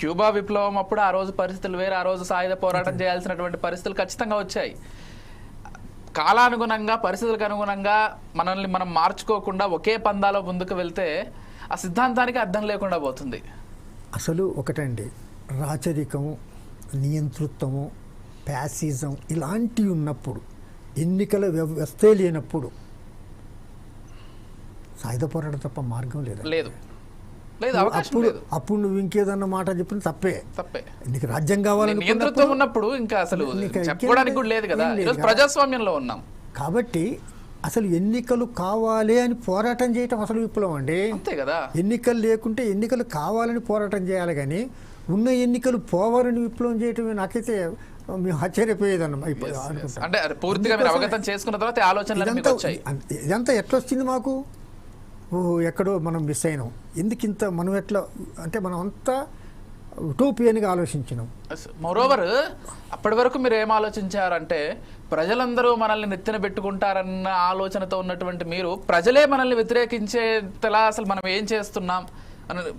Cuba విప్లవం అప్పుడు ఆ రోజు పరిస్థితులు వేరే ఆ రోజు సాయుధ పోరాటం చేయాల్సినటువంటి పరిస్థితులు ఖచ్చితంగా వచ్చాయి. కాలానుగుణంగా పరిస్థితులకు అనుగుణంగా మనల్ని మనం మార్చుకోకుండా ఒకే పందాలో ముందుకు వెళ్తే ఆ సిద్ధాంతానికి అర్థం లేకుండా పోతుంది. అసలు ఒకటండి రాచరికము నియంతృత్వము ప్యాసిజం ఇలాంటివి ఉన్నప్పుడు ఎన్నికల వ్యవస్థే లేనప్పుడు సాయుధ పోరాటం తప్ప మార్గం లేదు? లేదు. లేదు అప్పుడు అప్పుడు నువ్వు ఇంకేదన్న మాట చెప్పిన తప్పే. తప్పే. నీకు రాజ్యం నియంతృత్వం ఉన్నప్పుడు ఇంకా అసలు కూడా లేదు కదా. ఈరోజు. ప్రజాస్వామ్యంలో ఉన్నాం. కాబట్టి అసలు ఎన్నికలు కావాలి అని పోరాటం చేయటం అసలు విప్లవం అండి. అంతే కదా. ఎన్నికలు లేకుంటే ఎన్నికలు కావాలని పోరాటం చేయాలి కానీ ఉన్న ఎన్నికలు పోవాలని విప్లవం చేయటమే నాకైతే మేము ఆశ్చర్యపోయేదన్నమా ఇప్పుడు అనుకుంటా. అంటే పూర్తిగా అవగతం చేసుకున్న తర్వాత ఆలోచనలు ఇదంతా వచ్చాయి. ఇదంతా ఎట్లా వచ్చింది మాకు? ఓ ఎక్కడో మనం మిస్ అయినాం. ఎందుకు ఇంత మనం ఎట్లా అంటే మనం అంతా ఉటోపియన్గా ఆలోచించినాం. మరోవర్ అప్పటి వరకు మీరు ఏం ఆలోచించారంటే ప్రజలందరూ మనల్ని నెత్తిన పెట్టుకుంటారన్న ఆలోచనతో ఉన్నటువంటి మీరు ప్రజలే మనల్ని వ్యతిరేకించేలా అసలు మనం ఏం చేస్తున్నాం?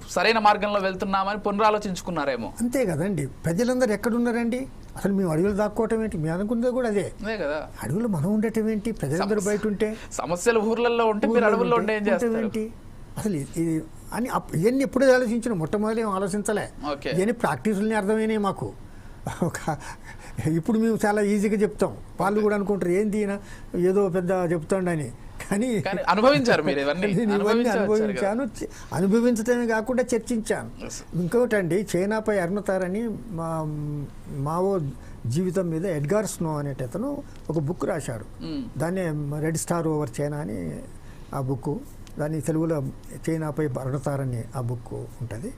సరైన మార్గంలో వెళ్తున్నామని పునరాలోచించుకున్నారేమో. అంతే కదండి. ప్రజలందరూ ఎక్కడున్నారండి? అసలు మేము అడవులు దాక్కోవటం ఏంటి? మేము అనుకున్నది కూడా అదే. అదే కదా. అడవులు మనం ఉండటం ఏంటి? ప్రజలందరూ బయట ఉంటే సమస్యలు ఊర్లలో ఉంటే మీరు అడవుల్లో ఉంటే ఏం చేస్తారు? అసలు ఇది- అని ఇవన్నీ ఎప్పుడే ఆలోచించిన. మొట్టమొదటి ఏం ఆలోచించలే. ఇవన్నీ ప్రాక్టీసులని అర్థమైనాయి మాకు. ఒక ఇప్పుడు మేము చాలా ఈజీగా చెప్తాం. వాళ్ళు కూడా అనుకుంటారు ఏంది ఏదో పెద్ద చెప్తాడని. కానీ అనుభవించారు మీరు ఇవన్నీ. అనుభవించాను అనుభవించడమే కాకుండా చర్చించాను. ఇంకోటండి చైనాపై అరుణతారని మా మావో జీవితం మీద ఎడ్గార్ స్నో అనేటతను ఒక బుక్ రాశాడు మ్మ్. దాన్ని రెడ్ స్టార్ ఓవర్ చైనా అని ఆ బుక్ దాన్ని తెలుగులో చైనాపై అరుణతారని ఆ బుక్ ఉంటుంది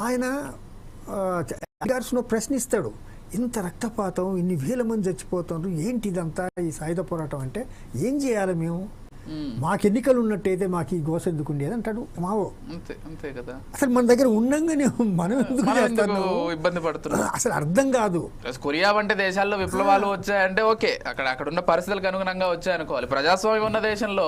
ఆయన ఆ, ఎడ్గార్ స్నో ప్రశ్నిస్తాడు ఇంత రక్తపాతం ఇన్ని వేల మంది చచ్చిపోతున్నారు ఏంటి ఇదంతా ఈ సాయుధ పోరాటం అంటే ఏం చేయాలి మ్మ్. మాకు ఎన్నికలు ఉన్నట్టయితే మాకు ఈ గోస ఎందుకు ఉండేది అంటాడు మావో. అంతే అంతే కదా. అసలు మన దగ్గర ఉండంగానే మనం ఎందుకు? ఇబ్బంది పడుతున్నాం అసలు అర్థం కాదు. కొరియా వంటి దేశాల్లో విప్లవాలు వచ్చాయంటే ఓకే. అక్కడ అక్కడ ఉన్న పరిస్థితులకు అనుగుణంగా వచ్చాయనుకోవాలి. ప్రజాస్వామ్యం ఉన్న దేశంలో.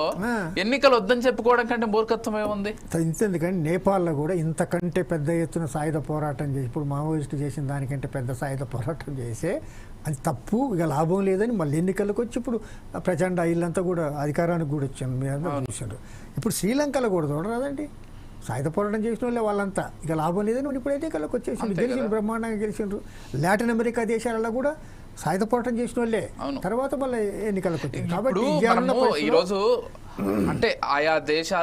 ఎన్నికలు వద్దని చెప్పుకోవడం కంటే మూర్ఖత్వం ఏముంది? ఇంతెందుకంటే నేపాల్లో కూడా ఇంతకంటే పెద్ద ఎత్తున సాయుధ పోరాటం చేసి ఇప్పుడు మావోయిస్టు చేసిన దానికంటే పెద్ద సాయుధ పోరాటం చేసే అది తప్పు ఇక లాభం లేదని మళ్ళీ ఎన్నికలకు వచ్చి ఇప్పుడు ప్రచండ ఇల్లంతా కూడా అధికారానికి కూడా వచ్చాను మీరు అందరూ చూసారు ఇప్పుడు శ్రీలంకలో కూడా చూడరాదండి సాయుధ పోరాటం చేసిన వాళ్ళే వాళ్ళంతా. ఇక లాభం లేదని ఇప్పుడు ఎన్నికలకు వచ్చేసిండ్రు. గెలిచిండ్రు కదా. బ్రహ్మాండంగా గెలిచిండ్రు. లాటిన్ అమెరికా దేశాలలో కూడా సాయుధ పోరాటం చేసిన వాళ్ళే. తర్వాత మళ్ళీ ఎన్నికలకు వచ్చింది కాబట్టి ఈరోజు అంటే ఆయా దేశాల